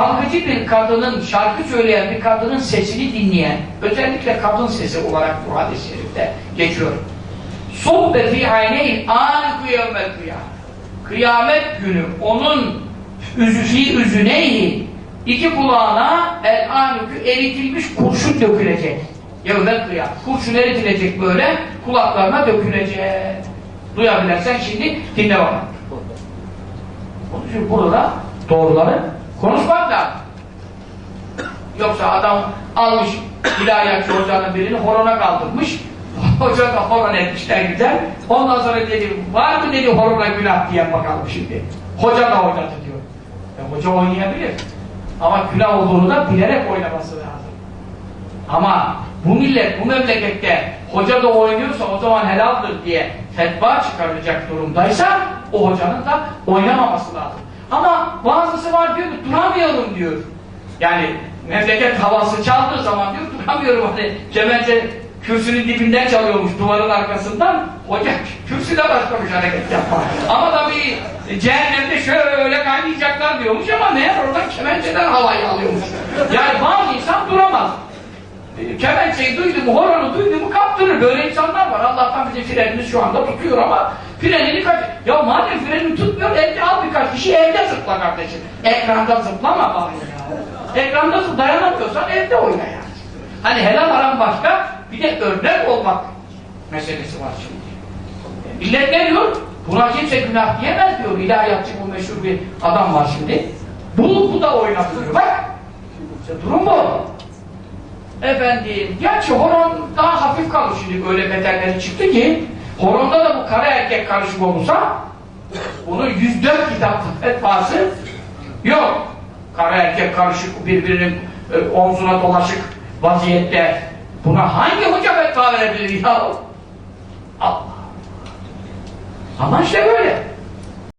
Şarkıcı bir kadının, şarkı söyleyen bir kadının sesini dinleyen, özellikle kadın sesi olarak bu hadis-i şerifte geçiyor. Subbe fi ayneyn an kıyamel kıyam. Kıyamet günü onun üzüfi üzüneyhi iki kulağına el anükü eritilmiş kurşun dökülecek. Yevmel kıyam. Kurşun eritilecek böyle kulaklarına dökülecek. Duyabilirsen şimdi dinle bakalım. Onun için burada doğruları konuşmak lazım. Yoksa adam almış ilahiyatçı hocanın birini horona kaldırmış. Hoca da horon etmişler güzel. Ondan sonra dedi, var mı dedi horona günah diye bakalım şimdi. Hoca da oynadı diyor. E, hoca oynayabilir. Ama günah olduğunu da bilerek oynaması lazım. Ama bu millet, bu memlekette hoca da oynuyorsa o zaman helaldir diye fetva çıkarılacak durumdaysa o hocanın da oynamaması lazım. Ama bazısı var diyor ki duramıyorum diyor. Yani memleket havası çaldığı zaman diyor duramıyorum hani kemençe kürsünün dibinden çalıyormuş duvarın arkasından hoca kürsüde başlamış hareket yapma. Ama tabii cehennemde şöyle kaynayacaklar diyormuş ama meğer oradan kemençeden havayı alıyormuş. Yani bazı insan duramaz. Kemençeyi duydu mu, horonu duydu mu kaptırır. Böyle insanlar var. Allah'tan bizi frenimiz şu anda tutuyor ama frenini kaç... Ya madem frenini tutmuyor, elde al birkaç kişi evde zıpla kardeşim. Ekranda zıplama bari ya. Ekranda zıpla, dayanamıyorsan evde oyna yani. Hani helal haram başka, bir de örnek olmak meselesi var şimdi. Millet ne diyor? Buna kimse günah diyemez diyor. İlahiyatçı bu meşhur bir adam var şimdi. Bu, bu da oynatıyor. Bak! İşte durum bu. Efendim, gerçi horon daha hafif kalır şimdi öyle beterleri çıktı ki horonda da bu kara erkek karışık olursa bunun 104 kitap fetvası yok. Kara erkek karışık birbirinin e, omzuna dolaşık vaziyette buna hangi hoca fetva verebilir ya? Allah. Ama işte böyle.